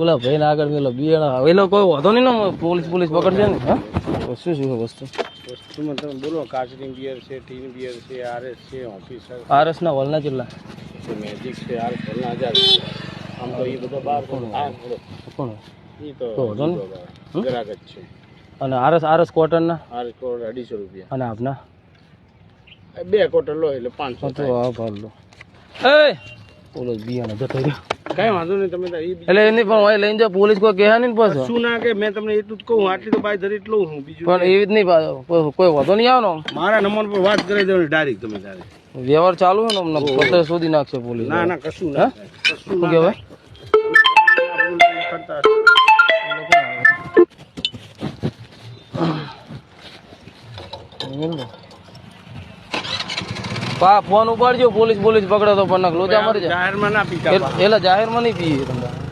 ઓલા ભાઈ ને આગળ પેલો બિયાણા એલો કોઈ વાંધો નહીં ને પોલીસ પોલીસ પકડશે ને. હા? શું શું વસ્તુ? વસ્તુમાં તમે બોલો કાચની બિયર છે ટીન બિયર છે આરએસ છે ઓફિસર. આરએસ ના વલના જિલ્લા મેજિક છે આર વલના હજાર આમ તો એ બધો બાર આ કોણ? એ તો? ગ્રાહક જ છે. અને આરસ આરસ કોટન ના આર કરોડ અઢીસો રૂપિયા. અને આપના? બે કોટન લો એટલે પાંચસો તો. આ ભાવ લો. એ! ઓલો બિયાણા જતો રહ્યો. કાંઈ વાંધો નહીં તમે તાર ઈ બીજું એટલે એની પણ હોય લઈને જાઓ પોલીસ કોઈ કહે નહીં ને પાછો શું ના કે મેં તમને એટલું જ કહું આટલી તો બાય ધરી એટલું હું બીજું પણ એવી જ નહીં પાછો કોઈ- કોઈ વાંધો નહીં આવે ને મારા નંબર પર વાત કરી દેવાની ડાયરેક્ટ તમે તારે વ્યવહાર ચાલુ છે ને અમને પતે શોધી નાખશે પોલીસ ના ના કશું ના થાય. કશું શું ના કહેવાય થાય. કરતા પા ફોન ઉપાડજો પોલીસ પોલીસ પકડો તો પણ લોચા મરી જાય જાહેરમાં ના પીતા એટલે જાહેરમાં નહીં પીએ તમને